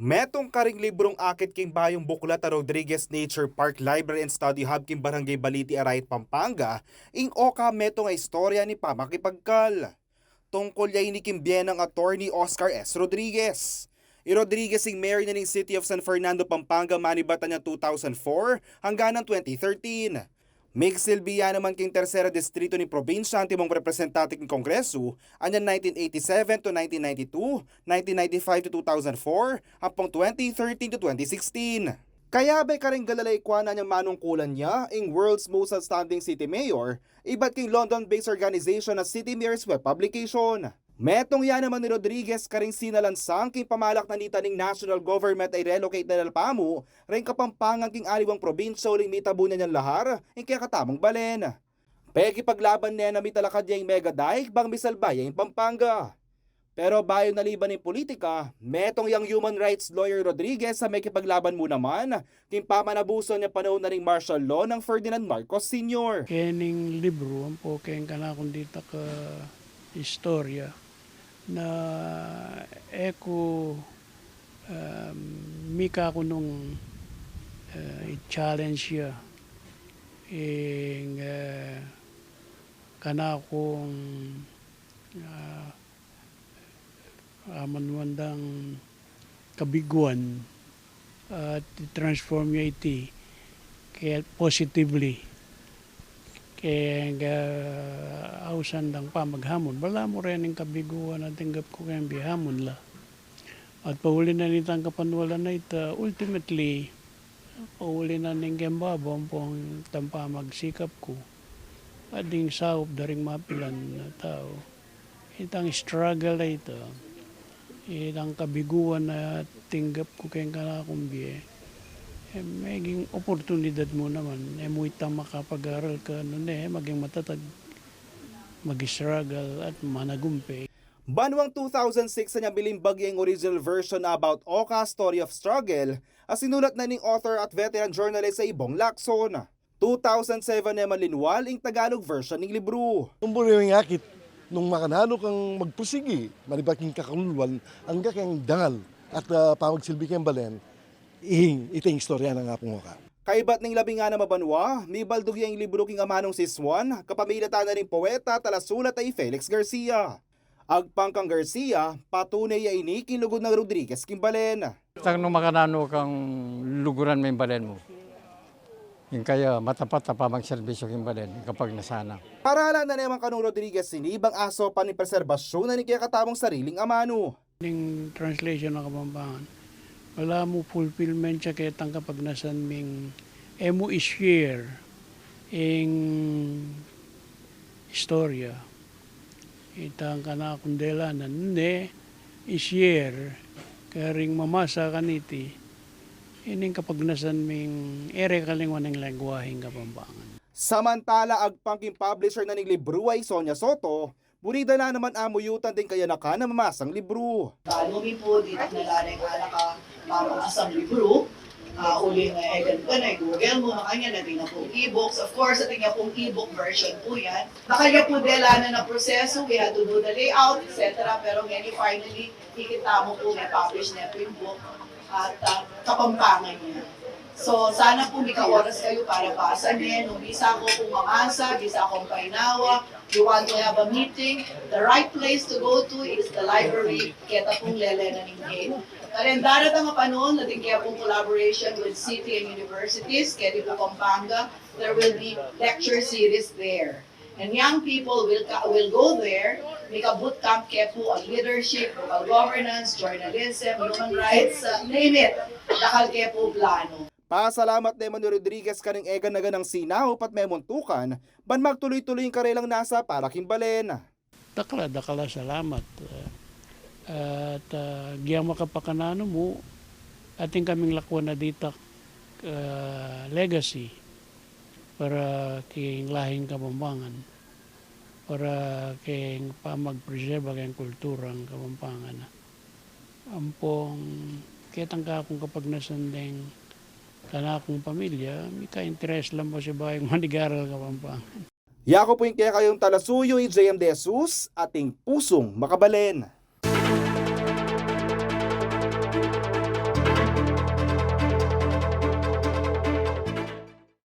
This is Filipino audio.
Metong karing librong akit king bayong Bukulata Rodriguez Nature Park Library and Study Hub king Barangay Baliti Arayat Pampanga, ing oka metong nga istorya ni Pamakipagkal. Tungkol yay ni Kimbien ng attorney Oscar S. Rodriguez. I Rodriguez ing mayor na ng City of San Fernando, Pampanga manibata niya 2004 hanggang 2013. Mick Silvia naman king tersera distrito ni probinsya ang timong representante ng Kongreso, anyan 1987 to 1992, 1995 to 2004, hapong 2013 to 2016. Kaya ba karing galalay kwa na niyang manungkulan niya ang world's most outstanding city mayor, iba't king London-based organization na City Mayor's web publication. Metong yan naman ni Rodriguez karing sinalansang king pamalak na nita ning national government ay relocate na nalpamu, rin kapampangang king aliwang probinsya uling mitabo na niyang lahar, ing kaya katamang balen. Pegi paglaban niya na mitalakad niya yung mega dike bang misalbaya yung Pampanga. Pero bayo na liban ng politika, metong yang human rights lawyer Rodriguez sa may kipaglaban mo naman, king pamanabuso niya panahon na ring martial law ng Ferdinand Marcos Sr. Kening libro, ang po kayong kanakong dita ka istorya na eko um, mika ko nung uh, i-challenge siya. Ing uh, kanakong uh, amanwandang kabiguan at i-transform niya iti kaya positively kaya uh, ausan lang pa maghamon. Wala mo rin ang kabiguan at tinggap ko kayang bihamon la. At pauli na nitang kapanwala na ito, ultimately, pauli na ning kembabong pong tampa magsikap ko. At ding saop daring mapilan na tao. Itang struggle na ito. Itang kabiguan na tinggap ko kayang kanakumbiye eh, maging oportunidad mo naman, eh, mo itang makapag-aral ka, ano eh, maging matatag, mag-struggle at managumpi. Banwang 2006 na niya bilimbag yung original version about Oka Story of Struggle as sinulat na ning author at veteran journalist sa Ibong Lacson. 2007 na malinwal ing Tagalog version ng libro. Tumbol yung akit, nung makanano kang magpusigi, manibaking kakalulwan, ang kang dangal at uh, pamagsilbi kang balen, ihing iting istorya ng apong ka. Kaibat ning labi nga na mabanwa, ni baldog yung libro king amanong siswan, kapamilata na ring poeta talasulat ay Felix Garcia. Agpang kang Garcia, patunay ay ini king lugod ng Rodriguez Kimbalen. Tang nung makanano kang luguran may balen mo. Yung kaya matapat na pamang serbisyo yung balen kapag nasana. Para na naman kanong Rodriguez sinibang aso pa ni preserbasyon na ni kaya katamong sariling amano. Ning translation ng Kapampangan, wala mo fulfillment siya kaya tang kapag nasan ming emo is share ing istorya. Itang kana kundela na ne is share karing mamasa kaniti ining kapag nasan ming ere kalingwan ng lengguahing kapampangan. Samantala, agpangking publisher na ning libro Sonia Soto, burida na naman amuyutan din kaya naka na mamasang libro. Kalumi po, di na nalareng ala ka para asang libro. Uh, uli nga eh, ganun ka na, Google mo, makanya natin na pong e-books. Of course, ating pong e-book version po yan. Nakanya po dela na na proseso, we had to do the layout, etc. Pero ngayon, finally, ikita mo po, may publish na po yung book at uh, kapampangan niya. So, sana po may ka-oras kayo para basa niya. Nung bisa ko kung mamasa, bisa akong painawa, you want to have a meeting, the right place to go to is the library. Kita pong lelena ng game. Kaya darating ang panahon, natin kaya pong collaboration with city and universities, kaya po Pampanga, there will be lecture series there. And young people will will go there, make a boot camp kaya po on leadership, local governance, journalism, human rights, uh, name it. Dakal kaya po plano. Pasalamat naman ni Rodriguez kaning egan na ganang sinaw pat may muntukan, ban magtuloy-tuloy yung karelang nasa para kimbalen. Dakla, dakla, salamat. Uh, at uh, giyang makapakanano mo, ating kaming lakwan na dita uh, legacy para kay lahing kamampangan para kay pamag-preserve ang kultura ng kamampangan. Ampong kitang ka kung kapag nasandeng kana akong pamilya, may ka-interest lang po sa bayang manigaral kamampangan. Yako po yung kaya kayong talasuyo, JM De Jesus, ating pusong makabalen.